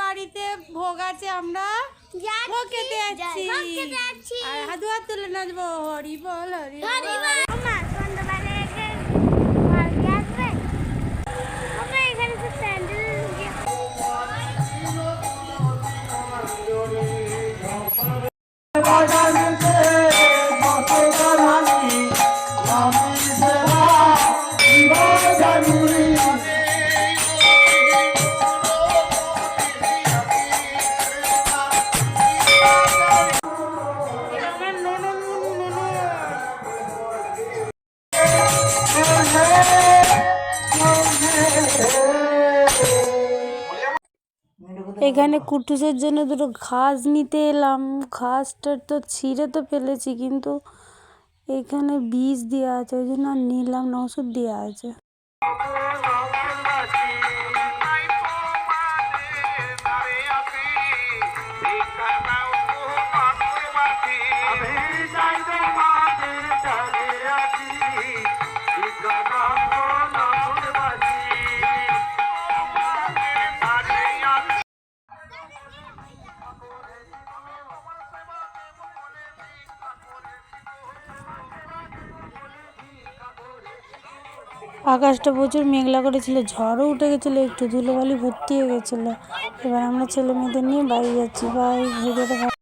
বাড়িতে ভোগ আছে আমরা ভোগ খেতে যাচ্ছি। আর হাত হাত তুলে নাচবো হরি বল হরি বল। Thank you. এখানে কুটুসের জন্য দুটো ঘাস নিতে এলাম। ঘাসটা তো ছিঁড়ে তো ফেলেছি, কিন্তু এখানে বীজ দেওয়া আছে, ওই জন্য আর নিলাম না, ওষুধ দেওয়া আছে। আকাশটা প্রচুর মেঘলা করেছিল, ঝড়ও উঠে গেছিল, একটু ধুলোবালি ভর্তি হয়ে গেছিল। এবার আমরা ছেলে মেয়েদের নিয়ে বাড়ি যাচ্ছি। বাই ভিডিওটা